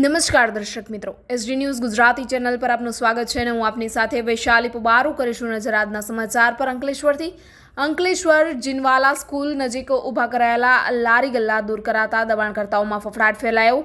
નમસ્કાર દર્શક મિત્રો. એસડી ન્યૂઝ ગુજરાતી ચેનલ પર આપનું સ્વાગત છે અને હું આપની સાથે વૈશાલી પુબારુ કરીશું નજર આજના સમાચાર પર અંકલેશ્વરથી. અંકલેશ્વર જિનવાલા સ્કૂલ નજીક ઊભા કરાયેલા લારી ગલ્લા દૂર કરાતા દબાણકર્તાઓમાં ફફડાટ ફેલાયો.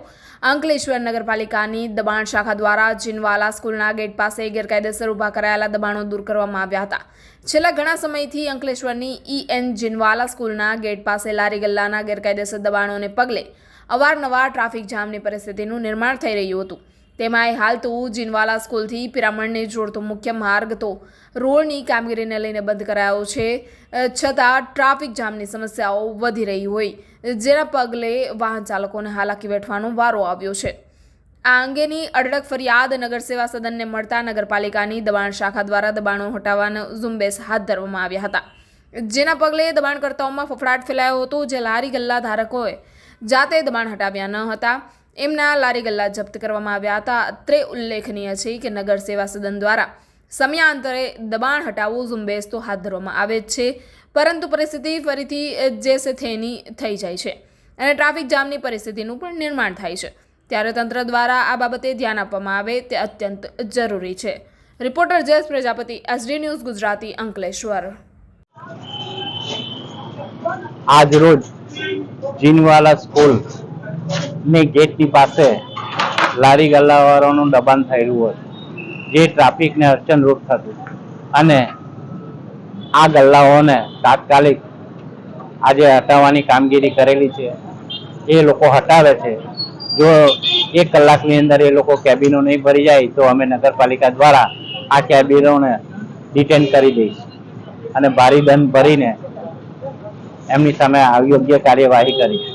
અંકલેશ્વર નગરપાલિકાની દબાણ શાખા દ્વારા જિનવાલા સ્કૂલના ગેટ પાસે ગેરકાયદેસર ઊભા કરાયેલા દબાણો દૂર કરવામાં આવ્યા હતા. છેલ્લા ઘણા સમયથી અંકલેશ્વરની ઈ એન જિનવાલા સ્કૂલના ગેટ પાસે લારી ગલ્લાના ગેરકાયદેસર દબાણોને પગલે અવારનવાર ટ્રાફિક જામની પરિસ્થિતિનું નિર્માણ થઈ રહ્યું હતું. તેમાં હાલ તો જીનવાલા સ્કૂલથી પિરામણને જોડતો મુખ્ય માર્ગ તો રોડની કામગીરીને લઈને બંધ કરાયો છે, છતાં ટ્રાફિક જામની સમસ્યાઓ વધી રહી હોય, જેના પગલે વાહન ચાલકોને હાલાકી વેઠવાનો વારો આવ્યો છે. આ અંગેની અઢળક ફરિયાદ નગર સેવા સદનને મળતા નગરપાલિકાની દબાણ શાખા દ્વારા દબાણો હટાવવાનો ઝુંબેશ હાથ ધરવામાં આવ્યા હતા. જેના પગલે દબાણકર્તાઓમાં ફફડાટ ફેલાયો હતો, જે લારી ગલ્લા ધારકોએ જાતે દબાણ હટાવ્યા ન હતા. એમના લારી ગલ્લા જપ્ત કરવામાં આવ્યા હતા. અત્રે ઉલ્લેખનીય છે કે નગર સેવા સદન દ્વારા સમયાંતરે દબાણ હટાવવું ઝુંબેશ તો હાથ ધરવામાં આવે જ છે. પરંતુ પરિસ્થિતિ ફરીથી જેસે થેની થઈ જાય છે અને ટ્રાફિક જામની પરિસ્થિતિનું પણ નિર્માણ થાય છે. ત્યારે તંત્ર દ્વારા આ બાબતે ધ્યાન આપવામાં આવે તે અત્યંત જરૂરી છે. Reporter Jayesh Prajapati, SD news Gujarati Ankleshwar. આજ રોજ જીનવાલા સ્કૂલની ગેટની પાસે લારી ગલ્લાવાળાનું દબાણ થયેલું હતું જે ટ્રાફિકને અડચણરૂપ થતું. અને આ ગલ્લાઓને તાત્કાલિક આજે હટાવવાની કામગીરી કરેલી છે. એ લોકો હટાવે છે. જો એક કલાકની અંદર એ લોકો કેબિનો નહીં ભરી જાય, તો અમે નગરપાલિકા દ્વારા આ કેબિનોને ડિટેન કરી દઈશ. અને ભારી દંડ ભરીને એમની સામે યોગ્ય કાર્યવાહી કરીશ